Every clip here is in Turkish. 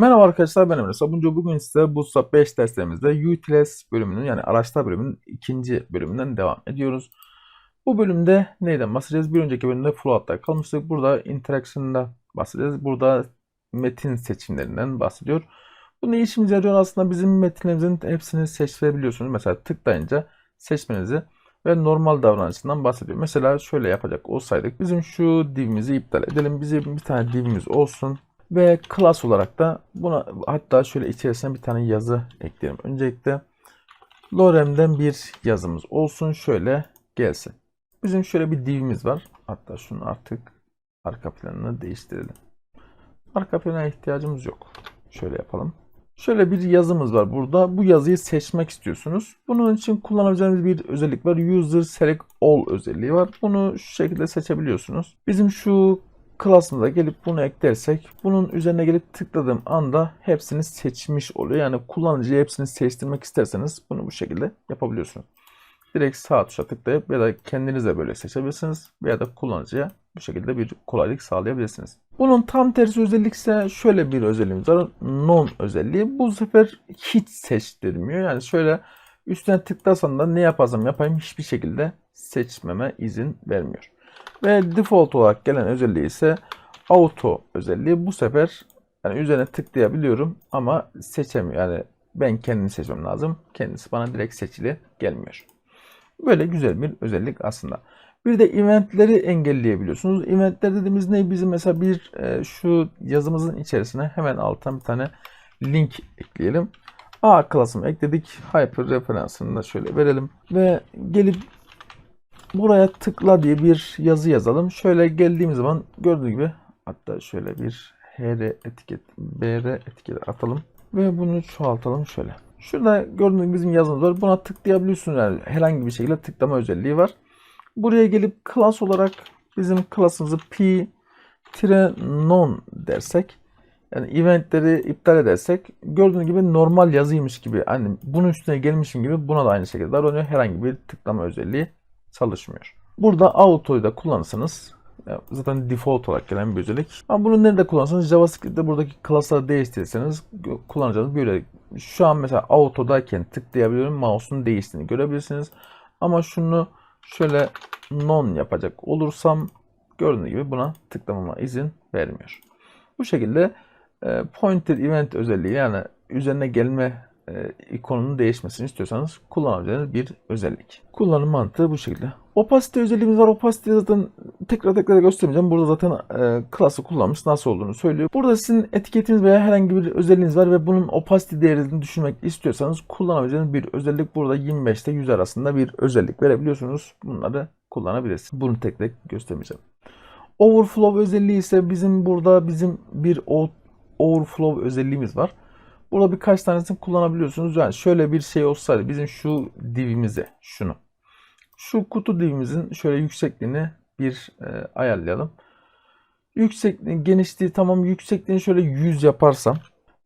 Merhaba arkadaşlar ben Emre Sabuncu. Bugün size Bootstrap 5 derslerimizde Utils bölümünün yani araçlar bölümünün ikinci bölümünden devam ediyoruz. Bu bölümde neyden bahsedeceğiz? Bir önceki bölümde float'ta kalmıştık. Burada interaction'da bahsedeceğiz. Burada metin seçimlerinden bahsediyor. Bu ne işimize yarıyor? Aslında bizim metinlerimizin hepsini seçebiliyorsunuz. Mesela tıklayınca seçmenizi ve normal davranışından bahsediyor. Mesela şöyle yapacak olsaydık bizim şu divimizi iptal edelim. Bizim bir tane divimiz olsun. Ve class olarak da buna hatta şöyle içerisine bir tane yazı ekleyelim. Öncelikle Lorem'den bir yazımız olsun. Şöyle gelsin. Bizim şöyle bir divimiz var. Hatta şunu artık arka planını değiştirelim. Arka plana ihtiyacımız yok. Şöyle yapalım. Şöyle bir yazımız var burada. Bu yazıyı seçmek istiyorsunuz. Bunun için kullanabileceğimiz bir özellik var. User Select All özelliği var. Bunu şu şekilde seçebiliyorsunuz. Bizim şu klasımıza gelip bunu eklersek bunun üzerine gelip tıkladığım anda hepsini seçmiş oluyor. Yani kullanıcıya hepsini seçtirmek isterseniz bunu bu şekilde yapabiliyorsunuz. Direkt sağ tuşa tıklayıp ya da kendiniz de böyle seçebilirsiniz veya da kullanıcıya bu şekilde bir kolaylık sağlayabilirsiniz. Bunun tam tersi özellik ise şöyle bir özelliğimiz var. Non özelliği. Bu sefer hiç seçtirmiyor. Yani şöyle üstüne tıklasam da ne yaparsam yapayım hiçbir şekilde seçmeme izin vermiyor. Ve default olarak gelen özelliği ise auto özelliği. Bu sefer yani üzerine tıklayabiliyorum ama seçemiyor. Yani ben kendini seçmem lazım. Kendisi bana direkt seçili gelmiyor. Böyle güzel bir özellik aslında. Bir de eventleri engelleyebiliyorsunuz. Eventler dediğimiz ne? Bizim mesela bir e, şu yazımızın içerisine hemen alttan bir tane link ekleyelim. A klasımı ekledik. Hyper referansını da şöyle verelim. Ve gelip buraya tıkla diye bir yazı yazalım. Şöyle geldiğimiz zaman gördüğünüz gibi hatta şöyle bir HR etiket, BR etiket atalım. Ve bunu çoğaltalım şöyle. Şurada gördüğünüz bizim yazımız var. Buna tıklayabiliyorsunuz. Yani herhangi bir şekilde tıklama özelliği var. Buraya gelip class olarak bizim class'ımızı p-non dersek yani eventleri iptal edersek gördüğünüz gibi normal yazıymış gibi hani bunun üstüne gelmişim gibi buna da aynı şekilde davranıyor. Herhangi bir tıklama özelliği çalışmıyor. Burada auto'yu da kullanırsanız zaten default olarak gelen bir özellik. Ama bunu nerede kullanırsanız JavaScript'te buradaki class'ları değiştirirseniz kullanacağınız özellik. Şu an mesela auto'dayken tıklayabiliyorum. Mouse'un değiştiğini görebilirsiniz. Ama şunu şöyle non yapacak olursam gördüğünüz gibi buna tıklamama izin vermiyor. Bu şekilde e, pointer event özelliği yani üzerine gelme e, ikonunun değişmesini istiyorsanız kullanabileceğiniz bir özellik. Kullanım mantığı bu şekilde. Opacity özelliğimiz var. Opacity zaten tekrar tekrar göstermeyeceğim. Burada zaten e, class'ı kullanmış nasıl olduğunu söylüyor. Burada sizin etiketiniz veya herhangi bir özelliğiniz var ve bunun opacity değerini düşürmek istiyorsanız kullanabileceğiniz bir özellik burada 25 ile 100 arasında bir özellik verebiliyorsunuz. Bunları kullanabilirsiniz. Bunu tek tek göstermeyeceğim. Overflow özelliği ise bizim burada bizim bir overflow özelliğimiz var. Burada birkaç tanesini kullanabiliyorsunuz. Yani şöyle bir şey olsaydı bizim şu divimize şunu. Şu kutu divimizin şöyle yüksekliğini bir e, ayarlayalım. Yüksekliği, genişliği tamam yüksekliğini şöyle 100 yaparsam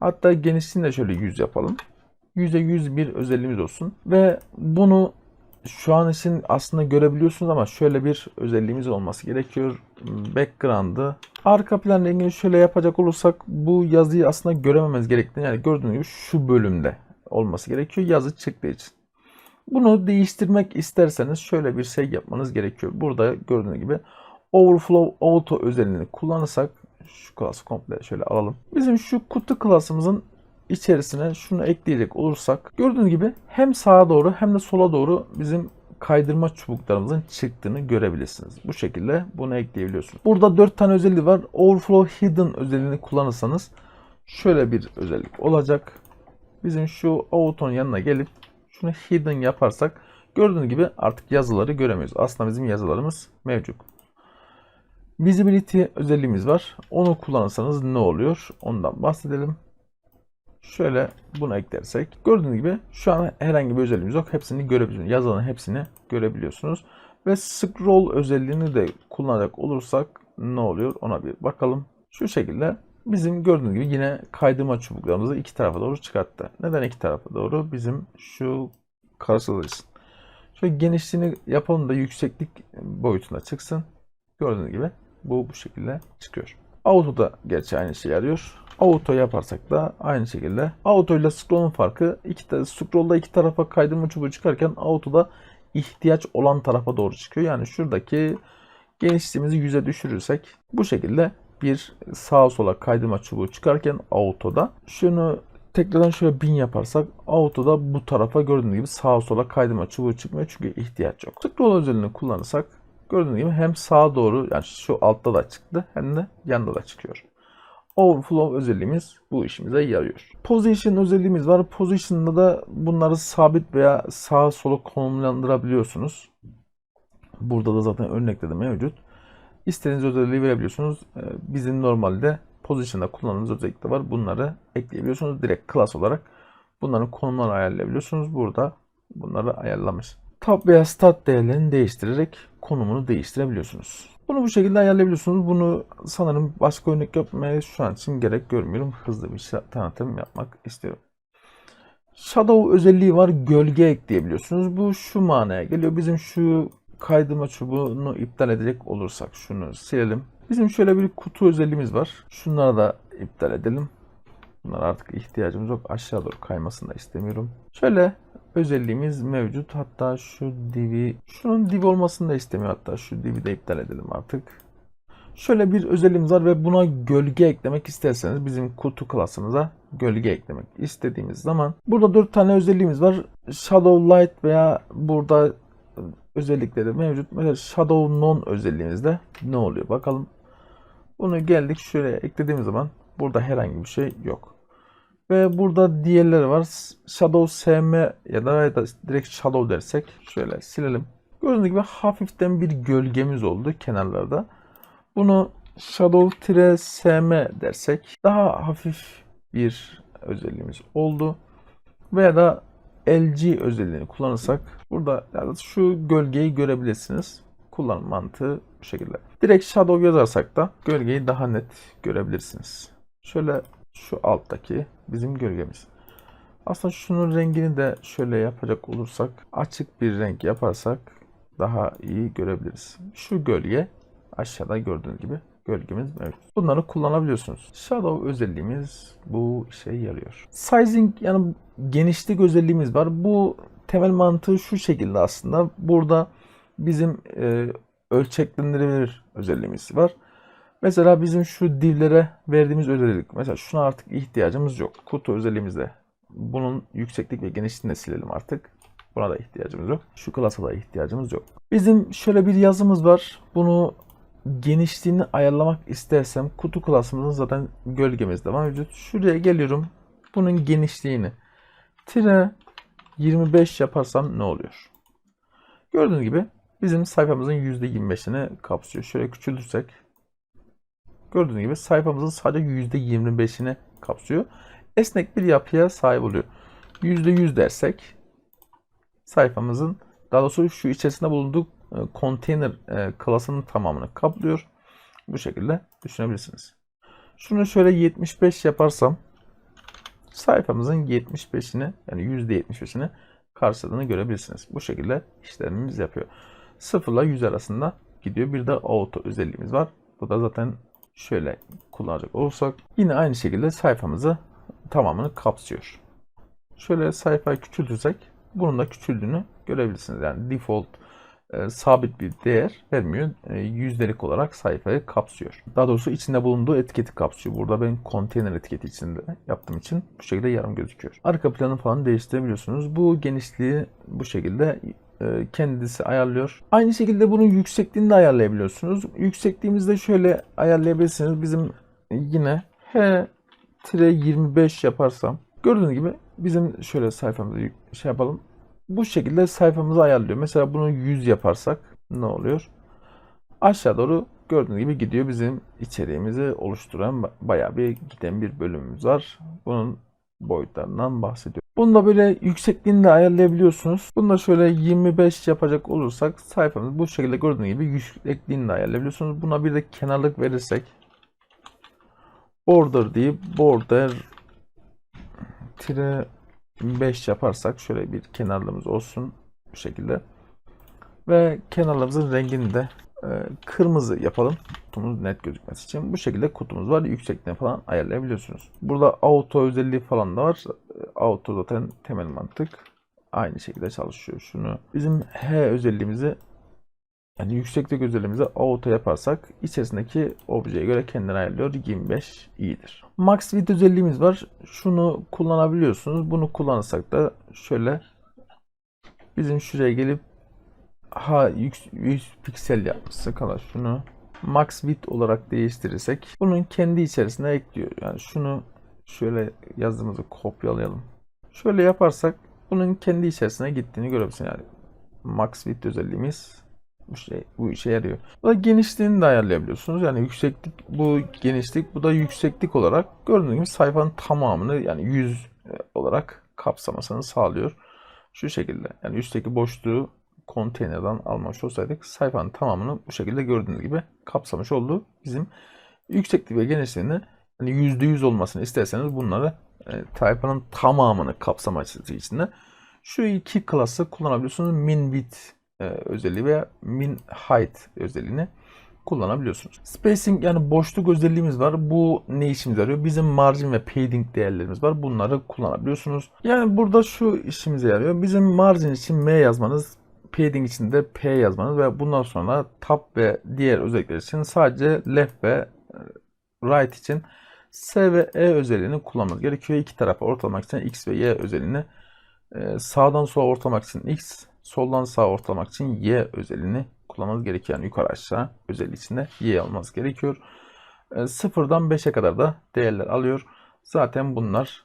hatta genişliğini de şöyle 100 yapalım. 100'e 100 bir özelliğimiz olsun. Ve bunu şu an için aslında görebiliyorsunuz ama şöyle bir özelliğimiz olması gerekiyor. Background'ı. Arka plan rengini şöyle yapacak olursak bu yazıyı aslında görememez gerektiğini yani gördüğünüz gibi şu bölümde olması gerekiyor yazı çıktığı için. Bunu değiştirmek isterseniz şöyle bir şey yapmanız gerekiyor. Burada gördüğünüz gibi Overflow Auto özelliğini kullanırsak şu klası komple şöyle alalım. Bizim şu kutu klasımızın içerisine şunu ekleyecek olursak gördüğünüz gibi hem sağa doğru hem de sola doğru bizim kaydırma çubuklarımızın çıktığını görebilirsiniz. Bu şekilde bunu ekleyebiliyorsunuz. Burada 4 tane özelliği var. Overflow Hidden özelliğini kullanırsanız şöyle bir özellik olacak. Bizim şu Auto'nun yanına gelip şunu Hidden yaparsak gördüğünüz gibi artık yazıları göremiyoruz. Aslında bizim yazılarımız mevcut. Visibility özelliğimiz var. Onu kullanırsanız ne oluyor? Ondan bahsedelim. Şöyle bunu eklersek gördüğünüz gibi şu an herhangi bir özelliğimiz yok. Hepsini görebiliyorsunuz. Yazıların hepsini görebiliyorsunuz. Ve scroll özelliğini de kullanacak olursak ne oluyor ona bir bakalım. Şu şekilde bizim gördüğünüz gibi yine kaydırma çubuklarımızı iki tarafa doğru çıkarttı. Neden iki tarafa doğru? Bizim şu karşılaşsın. Şöyle genişliğini yapalım da yükseklik boyutuna çıksın. Gördüğünüz gibi bu bu şekilde çıkıyor. Auto'da gerçi aynı şey yarıyor. Auto yaparsak da aynı şekilde. Auto ile scroll'un farkı iki scroll'da iki tarafa kaydırma çubuğu çıkarken auto'da ihtiyaç olan tarafa doğru çıkıyor. Yani şuradaki genişliğimizi 100'e düşürürsek bu şekilde bir sağa sola kaydırma çubuğu çıkarken auto'da şunu tekrardan şöyle 1000 yaparsak auto'da bu tarafa gördüğünüz gibi sağa sola kaydırma çubuğu çıkmıyor çünkü ihtiyaç yok. Scroll özelliğini kullanırsak gördüğünüz gibi hem sağa doğru yani şu altta da çıktı hem de yanda da çıkıyor. Overflow özelliğimiz bu işimize yarıyor. Position özelliğimiz var. Position'da da bunları sabit veya sağa sola konumlandırabiliyorsunuz. Burada da zaten örnekte de mevcut. İstediğiniz özelliği verebiliyorsunuz. Ee, Bizim normalde Position'da kullandığımız özellikler var. Bunları ekleyebiliyorsunuz. Direkt class olarak bunların konumlarını ayarlayabiliyorsunuz. Burada bunları ayarlamış. Tab veya start değerlerini değiştirerek konumunu değiştirebiliyorsunuz. Bunu bu şekilde ayarlayabiliyorsunuz. Bunu sanırım başka örnek yapmaya şu an için gerek görmüyorum. Hızlı bir tanıtım yapmak istiyorum. Shadow özelliği var. Gölge ekleyebiliyorsunuz. Bu şu manaya geliyor. Bizim şu kaydırma çubuğunu iptal edecek olursak şunu silelim. Bizim şöyle bir kutu özelliğimiz var. Şunları da iptal edelim. Bunlar artık ihtiyacımız yok. Aşağı doğru kaymasını da istemiyorum. Şöyle özelliğimiz mevcut. Hatta şu divi, şunun divi olmasını da istemiyor. Hatta şu divi de iptal edelim artık. Şöyle bir özelliğimiz var ve buna gölge eklemek isterseniz bizim kutu klasımıza gölge eklemek istediğimiz zaman burada 4 tane özelliğimiz var. Shadow Light veya burada özellikleri mevcut. Mesela Shadow Non özelliğimizde ne oluyor bakalım. Bunu geldik şöyle eklediğimiz zaman burada herhangi bir şey yok. Ve burada diğerleri var. Shadow SM ya da, ya da direkt Shadow dersek şöyle silelim. Gördüğünüz gibi hafiften bir gölgemiz oldu kenarlarda. Bunu Shadow-SM dersek daha hafif bir özelliğimiz oldu. Veya da LG özelliğini kullanırsak burada yani şu gölgeyi görebilirsiniz. Kullanım mantığı bu şekilde. Direkt Shadow yazarsak da gölgeyi daha net görebilirsiniz. Şöyle şu alttaki bizim gölgemiz. Aslında şunun rengini de şöyle yapacak olursak açık bir renk yaparsak daha iyi görebiliriz. Şu gölge aşağıda gördüğünüz gibi gölgemiz mevcut. Bunları kullanabiliyorsunuz. Shadow özelliğimiz bu işe yarıyor. Sizing yani genişlik özelliğimiz var. Bu temel mantığı şu şekilde aslında. Burada bizim e, ölçeklendirilebilir özelliğimiz var. Mesela bizim şu divlere verdiğimiz özellik. Mesela şuna artık ihtiyacımız yok. Kutu özelliğimizde bunun yükseklik ve genişliğini silelim artık. Buna da ihtiyacımız yok. Şu klasa da ihtiyacımız yok. Bizim şöyle bir yazımız var. Bunu genişliğini ayarlamak istersem kutu klasımızın zaten gölgemiz de mevcut. Şuraya geliyorum. Bunun genişliğini tire 25 yaparsam ne oluyor? Gördüğünüz gibi bizim sayfamızın %25'ini kapsıyor. Şöyle küçültürsek gördüğünüz gibi sayfamızın sadece %25'ini kapsıyor. Esnek bir yapıya sahip oluyor. %100 dersek sayfamızın daha doğrusu şu içerisinde bulunduğu e, konteyner e, klasının tamamını kaplıyor. Bu şekilde düşünebilirsiniz. Şunu şöyle 75 yaparsam sayfamızın 75'ini yani %75'ini karşıladığını görebilirsiniz. Bu şekilde işlemimiz yapıyor. 0 ile 100 arasında gidiyor. Bir de auto özelliğimiz var. Bu da zaten şöyle kullanacak olursak yine aynı şekilde sayfamızı tamamını kapsıyor. Şöyle sayfayı küçültürsek bunun da küçüldüğünü görebilirsiniz. Yani default e, sabit bir değer vermiyor. E, yüzdelik olarak sayfayı kapsıyor. Daha doğrusu içinde bulunduğu etiketi kapsıyor. Burada ben konteyner etiketi içinde yaptığım için bu şekilde yarım gözüküyor. Arka planı falan değiştirebiliyorsunuz. Bu genişliği bu şekilde kendisi ayarlıyor. Aynı şekilde bunun yüksekliğini de ayarlayabiliyorsunuz. Yüksekliğimizde şöyle ayarlayabilirsiniz. Bizim yine H-25 yaparsam gördüğünüz gibi bizim şöyle sayfamızı şey yapalım. Bu şekilde sayfamızı ayarlıyor. Mesela bunu 100 yaparsak ne oluyor? Aşağı doğru gördüğünüz gibi gidiyor. Bizim içeriğimizi oluşturan bayağı bir giden bir bölümümüz var. Bunun boyutlarından bahsediyor. Bunu da böyle yüksekliğini de ayarlayabiliyorsunuz. Bunu da şöyle 25 yapacak olursak sayfamız bu şekilde gördüğünüz gibi yüksekliğini de ayarlayabiliyorsunuz. Buna bir de kenarlık verirsek border deyip border tire 5 yaparsak şöyle bir kenarlığımız olsun bu şekilde. Ve kenarlarımızın rengini de kırmızı yapalım. Kutumuz net gözükmesi için. Bu şekilde kutumuz var. Yüksekliğini falan ayarlayabiliyorsunuz. Burada auto özelliği falan da var. E, Auto zaten temel mantık. Aynı şekilde çalışıyor. Şunu bizim H özelliğimizi yani yükseklik özelliğimizi auto yaparsak içerisindeki objeye göre kendini ayarlıyor. 25 iyidir. Max width özelliğimiz var. Şunu kullanabiliyorsunuz. Bunu kullanırsak da şöyle bizim şuraya gelip ha 100, 100 piksel yapmışsak ama şunu max width olarak değiştirirsek bunun kendi içerisine ekliyor. Yani şunu şöyle yazımızı kopyalayalım. Şöyle yaparsak bunun kendi içerisine gittiğini görebilirsin yani. Max width özelliğimiz bu şey bu işe yarıyor. Bu da genişliğini de ayarlayabiliyorsunuz. Yani yükseklik bu genişlik bu da yükseklik olarak gördüğünüz gibi sayfanın tamamını yani 100 olarak kapsamasını sağlıyor. Şu şekilde yani üstteki boşluğu konteynerden almış olsaydık sayfanın tamamını bu şekilde gördüğünüz gibi kapsamış oldu. Bizim yükseklik ve genişliğini yani %100 olmasını isterseniz bunları e, sayfanın tamamını kapsaması için de şu iki klası kullanabiliyorsunuz. Min width e, özelliği veya min height özelliğini kullanabiliyorsunuz. Spacing yani boşluk özelliğimiz var. Bu ne işimize yarıyor? Bizim margin ve padding değerlerimiz var. Bunları kullanabiliyorsunuz. Yani burada şu işimize yarıyor. Bizim margin için M yazmanız, padding için de P yazmanız ve bundan sonra tab ve diğer özellikler için sadece left ve e, right için S ve E özelliğini kullanmanız gerekiyor. İki tarafa ortalamak için X ve Y özelliğini e, sağdan sola ortalamak için X, soldan sağa ortalamak için Y özelliğini kullanmanız gerekiyor. Yani yukarı aşağı özelliği içinde Y almanız gerekiyor. E, sıfırdan 5'e kadar da değerler alıyor. Zaten bunlar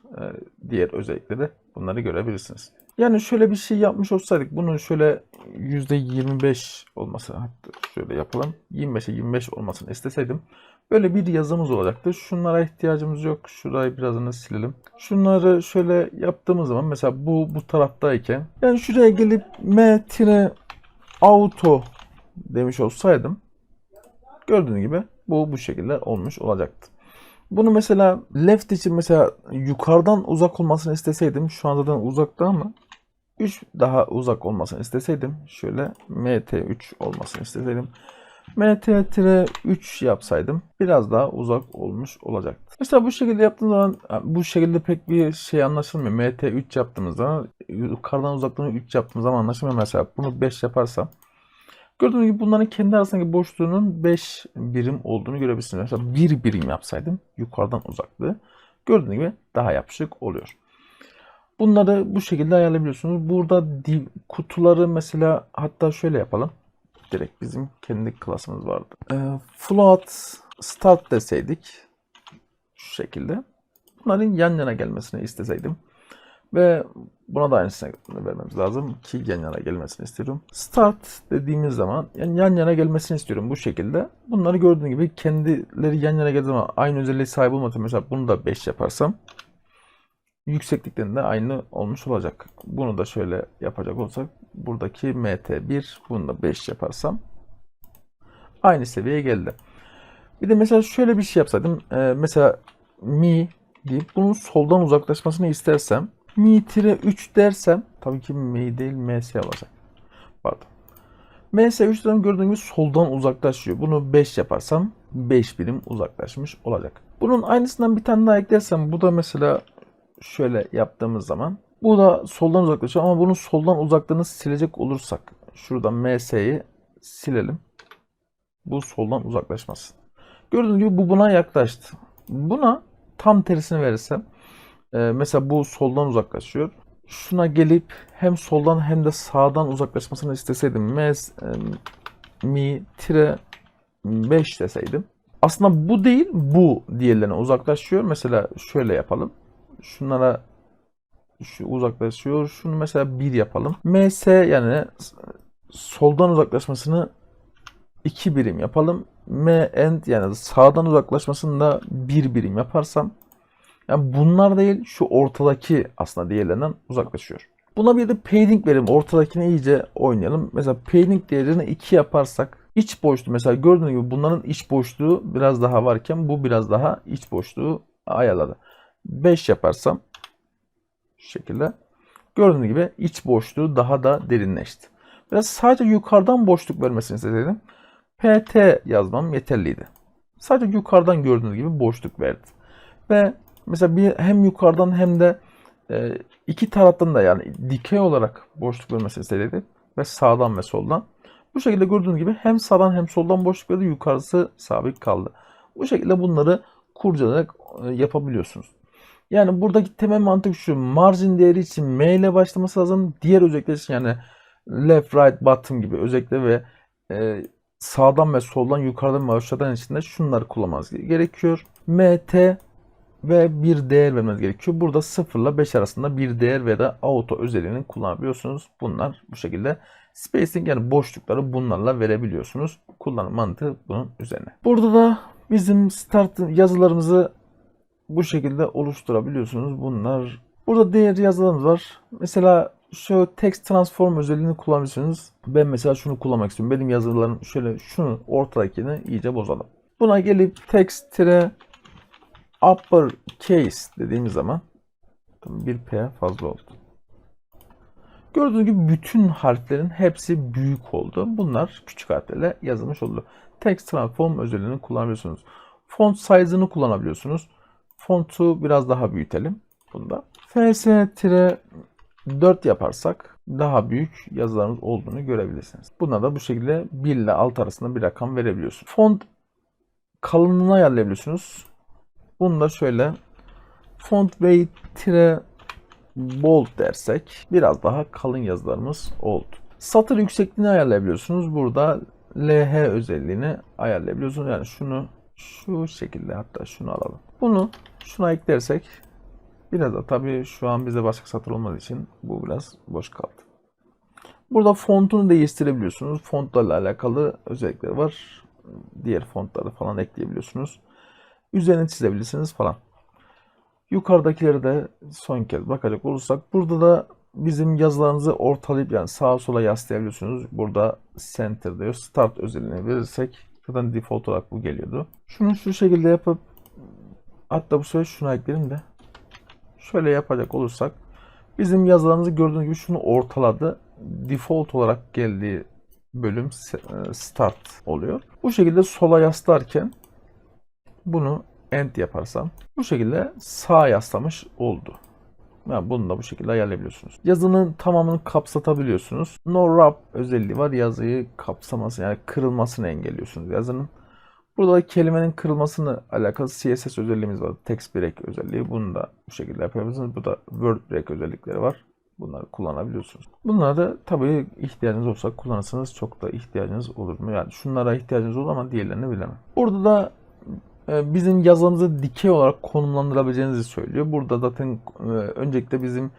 diğer özellikleri bunları görebilirsiniz. Yani şöyle bir şey yapmış olsaydık bunun şöyle %25 olması hatta şöyle yapalım. 25'e 25 olmasını isteseydim böyle bir yazımız olacaktı. Şunlara ihtiyacımız yok. Şurayı birazını silelim. Şunları şöyle yaptığımız zaman mesela bu bu taraftayken yani şuraya gelip m auto demiş olsaydım gördüğünüz gibi bu bu şekilde olmuş olacaktı. Bunu mesela left için mesela yukarıdan uzak olmasını isteseydim şu anda zaten uzakta ama 3 daha uzak olmasını isteseydim şöyle mt3 olmasını isteseydim mt-3 yapsaydım biraz daha uzak olmuş olacaktı. Mesela bu şekilde yaptığım zaman bu şekilde pek bir şey anlaşılmıyor. mt3 yaptığımız zaman yukarıdan uzaklığını 3 yaptığımız zaman anlaşılmıyor. Mesela bunu 5 yaparsam Gördüğünüz gibi bunların kendi arasındaki boşluğunun 5 birim olduğunu görebilirsiniz. Mesela 1 birim yapsaydım yukarıdan uzaklığı gördüğünüz gibi daha yapışık oluyor. Bunları bu şekilde ayarlayabiliyorsunuz. Burada div, kutuları mesela hatta şöyle yapalım. Direkt bizim kendi klasımız vardı. E, float start deseydik şu şekilde. Bunların yan yana gelmesini isteseydim. Ve buna da aynısını vermemiz lazım ki yan yana gelmesini istiyorum. Start dediğimiz zaman yani yan yana gelmesini istiyorum bu şekilde. Bunları gördüğün gibi kendileri yan yana geldiği zaman aynı özelliğe sahip olmadı. Mesela bunu da 5 yaparsam yüksekliklerinde aynı olmuş olacak. Bunu da şöyle yapacak olsak buradaki mt1 bunu da 5 yaparsam aynı seviyeye geldi. Bir de mesela şöyle bir şey yapsaydım. Ee, mesela mi deyip bunun soldan uzaklaşmasını istersem mi-3 dersem tabii ki mi değil ms olacak. Pardon. ms3'ten gördüğünüz gibi soldan uzaklaşıyor. Bunu 5 yaparsam 5 birim uzaklaşmış olacak. Bunun aynısından bir tane daha eklersem bu da mesela şöyle yaptığımız zaman bu da soldan uzaklaşıyor ama bunun soldan uzaklığını silecek olursak şuradan MS'yi silelim. Bu soldan uzaklaşmasın. Gördüğünüz gibi bu buna yaklaştı. Buna tam tersini verirsem e, mesela bu soldan uzaklaşıyor. Şuna gelip hem soldan hem de sağdan uzaklaşmasını isteseydim mes e, mi tire 5 deseydim. Aslında bu değil bu diğerlerine uzaklaşıyor. Mesela şöyle yapalım. Şunlara şu uzaklaşıyor. Şunu mesela 1 yapalım. ms yani soldan uzaklaşmasını 2 birim yapalım. m end yani sağdan uzaklaşmasını da 1 birim yaparsam yani bunlar değil şu ortadaki aslında diğerlerinden uzaklaşıyor. Buna bir de padding verelim. Ortadakini iyice oynayalım. Mesela padding değerini 2 yaparsak iç boşluğu mesela gördüğünüz gibi bunların iç boşluğu biraz daha varken bu biraz daha iç boşluğu ayarladı. 5 yaparsam şu şekilde gördüğünüz gibi iç boşluğu daha da derinleşti. Biraz sadece yukarıdan boşluk vermesini istedim. PT yazmam yeterliydi. Sadece yukarıdan gördüğünüz gibi boşluk verdi. Ve mesela bir hem yukarıdan hem de e, iki taraftan da yani dikey olarak boşluk vermesini istedik ve sağdan ve soldan. Bu şekilde gördüğünüz gibi hem sağdan hem soldan boşluk verdi yukarısı sabit kaldı. Bu şekilde bunları kurcalayarak e, yapabiliyorsunuz. Yani buradaki temel mantık şu. Margin değeri için M ile başlaması lazım. Diğer özellikler için yani left, right, bottom gibi özellikle ve e, sağdan ve soldan yukarıdan ve aşağıdan içinde şunları kullanmanız gerekiyor. MT ve bir değer vermeniz gerekiyor. Burada 0 ile 5 arasında bir değer ve de auto özelliğini kullanabiliyorsunuz. Bunlar bu şekilde spacing yani boşlukları bunlarla verebiliyorsunuz. Kullanım mantığı bunun üzerine. Burada da bizim start yazılarımızı bu şekilde oluşturabiliyorsunuz. Bunlar burada diğer yazılarımız var. Mesela şu text transform özelliğini kullanabilirsiniz. Ben mesela şunu kullanmak istiyorum. Benim yazılarım şöyle şunu ortadakini iyice bozalım. Buna gelip text tire upper case dediğimiz zaman bir P fazla oldu. Gördüğünüz gibi bütün harflerin hepsi büyük oldu. Bunlar küçük harflerle yazılmış oldu. Text transform özelliğini kullanabiliyorsunuz. Font size'ını kullanabiliyorsunuz. Fontu biraz daha büyütelim bunda. FS-4 yaparsak daha büyük yazılarımız olduğunu görebilirsiniz. Buna da bu şekilde 1 ile 6 arasında bir rakam verebiliyorsunuz. Font kalınlığını ayarlayabiliyorsunuz. Bunu da şöyle font weight bold dersek biraz daha kalın yazılarımız oldu. Satır yüksekliğini ayarlayabiliyorsunuz. Burada LH özelliğini ayarlayabiliyorsunuz. Yani şunu şu şekilde hatta şunu alalım. Bunu şuna eklersek biraz da tabii şu an bize başka satır olmadığı için bu biraz boş kaldı. Burada fontunu değiştirebiliyorsunuz. Fontlarla alakalı özellikleri var. Diğer fontları falan ekleyebiliyorsunuz. Üzerine çizebilirsiniz falan. Yukarıdakileri de son kez bakacak olursak burada da bizim yazılarınızı ortalayıp yani sağa sola yaslayabiliyorsunuz. Burada center diyor. Start özelliğini verirsek zaten default olarak bu geliyordu. Şunu şu şekilde yapıp hatta bu sefer şuna ekleyelim de şöyle yapacak olursak bizim yazılarımızı gördüğünüz gibi şunu ortaladı. Default olarak geldiği bölüm start oluyor. Bu şekilde sola yaslarken bunu end yaparsam bu şekilde sağa yaslamış oldu. Yani bunu da bu şekilde ayarlayabiliyorsunuz. Yazının tamamını kapsatabiliyorsunuz. No wrap özelliği var. Yazıyı kapsaması yani kırılmasını engelliyorsunuz yazının. Burada da kelimenin kırılmasını alakalı CSS özelliğimiz var. Text break özelliği. Bunu da bu şekilde yapabilirsiniz. Burada word break özellikleri var. Bunları kullanabiliyorsunuz. Bunları da tabii ihtiyacınız olsa kullanırsanız çok da ihtiyacınız olur mu? Yani şunlara ihtiyacınız olur ama diğerlerini bilemem. Burada da e, bizim yazımızı dikey olarak konumlandırabileceğinizi söylüyor. Burada zaten e, öncelikle bizim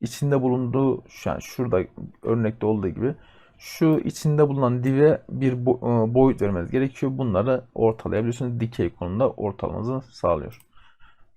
içinde bulunduğu yani şurada örnekte olduğu gibi şu içinde bulunan div'e bir e, boyut vermeniz gerekiyor. Bunları ortalayabiliyorsunuz. Dikey konumda ortalamanızı sağlıyor.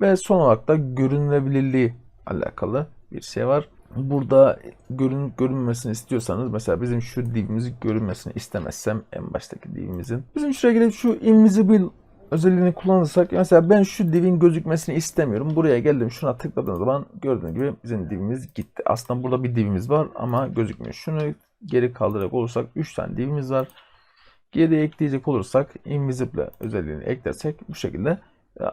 Ve son olarak da görünülebilirliği alakalı bir şey var. Burada görün, görünmesini istiyorsanız mesela bizim şu divimizi görünmesini istemezsem en baştaki divimizin. Bizim şuraya gelip şu invisible özelliğini kullanırsak mesela ben şu divin gözükmesini istemiyorum. Buraya geldim şuna tıkladığım zaman gördüğünüz gibi bizim divimiz gitti. Aslında burada bir divimiz var ama gözükmüyor. Şunu geri kaldıracak olursak 3 tane divimiz var. Geriye ekleyecek olursak invisible özelliğini eklersek bu şekilde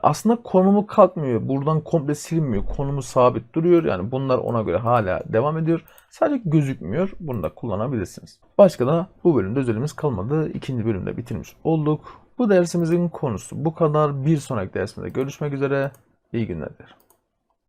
aslında konumu kalkmıyor. Buradan komple silinmiyor. Konumu sabit duruyor. Yani bunlar ona göre hala devam ediyor. Sadece gözükmüyor. Bunu da kullanabilirsiniz. Başka da bu bölümde özelimiz kalmadı. İkinci bölümde bitirmiş olduk. Bu dersimizin konusu bu kadar. Bir sonraki dersimizde görüşmek üzere. İyi günler dilerim.